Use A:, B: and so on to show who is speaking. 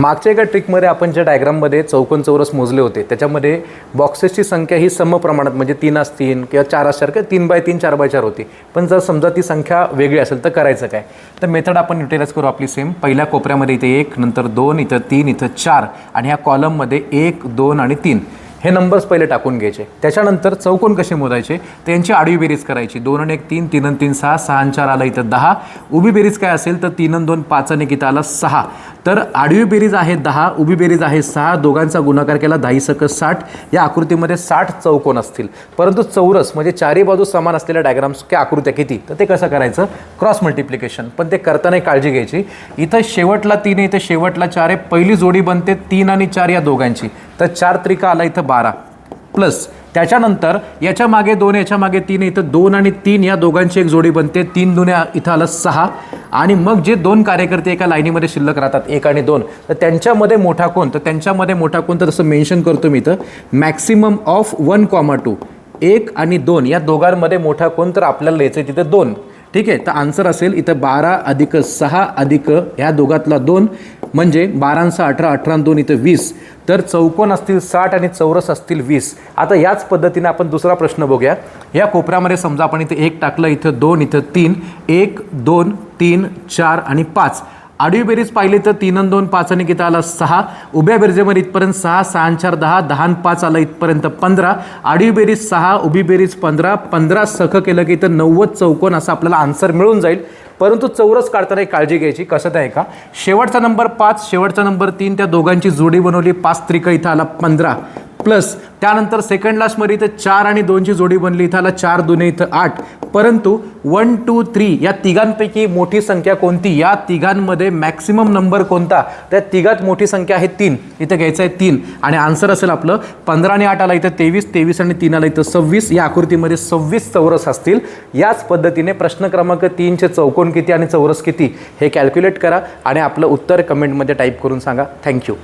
A: मागच्या एका ट्रिकमध्ये आपण ज्या डायग्राममध्ये चौकोन चौरस मोजले होते त्याच्यामध्ये बॉक्सेसची संख्या ही सम प्रमाणात म्हणजे तीन असतील किंवा चार असणार किंवा तीन बाय तीन चार बाय चार होती. पण जर समजा ती संख्या वेगळी असेल तर करायचं काय? तर मेथड आपण युटिलाइज करू आपली सेम पहिल्या कोपऱ्यामध्ये इथे एक नंतर दोन इथं तीन इथं चार आणि ह्या कॉलममध्ये एक दोन आणि तीन. हे नंबर्स पहिले टाकून घ्यायचे. त्याच्यानंतर चौकोन कसे मोजायचे? त्यांची आडवी बेरीज करायची. दोन आणि एक तीन तीन आणि तीन सहा सहा आणि चार आला इथं दहा. उभी बेरीज काय असेल तर तीन आणि दोन पाच आणि एक इथं आला सहा. तर आडवी बेरीज आहे दहा उभी बेरीज आहे सहा. दोघांचा गुणाकार केला दहाही सकस साठ. या आकृतीमध्ये साठ चौकोन असतील. परंतु चौरस म्हणजे चारही बाजू समान असलेल्या डायग्राम्स की आकृत्या किती? तर ते कसं करायचं? क्रॉस मल्टिप्लिकेशन पण ते करताना काळजी घ्यायची. इथं शेवटला तीन आहे इथं शेवटला चार आहे. पहिली जोडी बनते तीन आणि चार या दोघांची. तर चार त्रिका आला इथं बारा. प्लस त्याच्यानंतर याच्या मागे दोन याच्या मागे तीन इथं दोन आणि तीन या दोघांची एक जोडी बनते. तीन दुन्या इथं आलं सहा. आणि मग जे दोन कार्यकर्ते एका लाईनीमध्ये शिल्लक राहतात एक आणि दोन. तर त्यांच्यामध्ये मोठा कोण? तर त्यांच्यामध्ये मोठा कोण? तर तसं मेन्शन करतो मी इथं. Maximum of one comma two एक आणि दोन या दोघांमध्ये मोठा कोण? तर आपल्याला लिहायचं आहे तिथं दोन. ठीक आहे? तर आन्सर असेल इथं बारा अधिक सहा अधिक ह्या दोघातला दोन. म्हणजे बारांचा अठरा अठरा दोन इथं वीस तर चौकोन असतील साठ आणि चौरस असतील वीस. आता याच पद्धतीने आपण दुसरा प्रश्न बघूया. या कोपऱ्यामध्ये समजा आपण इथे एक टाकलं इथं दोन इथं तीन. एक दोन तीन चार आणि पाच. आडवी बेरीज पाहिली तर तीन आणि दोन पाच आणि किती आला? सहा. उभ्या बेरजेमध्ये इथपर्यंत सहा सहा आणि चार दहा. दहा आणि पाच आलं इथपर्यंत पंधरा. आडवी बेरीज सहा उभी बेरीज पंधरा. पंधरा सखं केलं की इथं नव्वद चौकोन असं आपल्याला आन्सर मिळून जाईल. परंतु चौरस काढताना एक काळजी घ्यायची कसं ते आहे का शेवटचा नंबर पाच शेवटचा नंबर तीन त्या दोघांची जोडी बनवली पाच त्रिक इथं आला पंधरा. प्लस त्यानंतर सेकंड लास्टमध्ये इथं चार आणि दोनची जोडी बनली इथं आला चार दोन्ही इथं आठ. परंतु वन टू थ्री या तिघांपैकी मोठी संख्या कोणती? या तिघांमध्ये मॅक्सिमम नंबर कोणता? त्या तिघात मोठी संख्या आहे तीन. इथं घ्यायचं आहे तीन. आणि आन्सर असेल आपलं पंधरा आणि आठ आला इथं तेवीस तेवीस आणि तीन आला इथं सव्वीस. या आकृतीमध्ये सव्वीस चौरस असतील. याच पद्धतीने प्रश्न क्रमांक तीनचे चौकोन किती आणि चौरस किती हे कॅल्क्युलेट करा आणि आपलं उत्तर कमेंटमध्ये टाईप करून सांगा. थँक्यू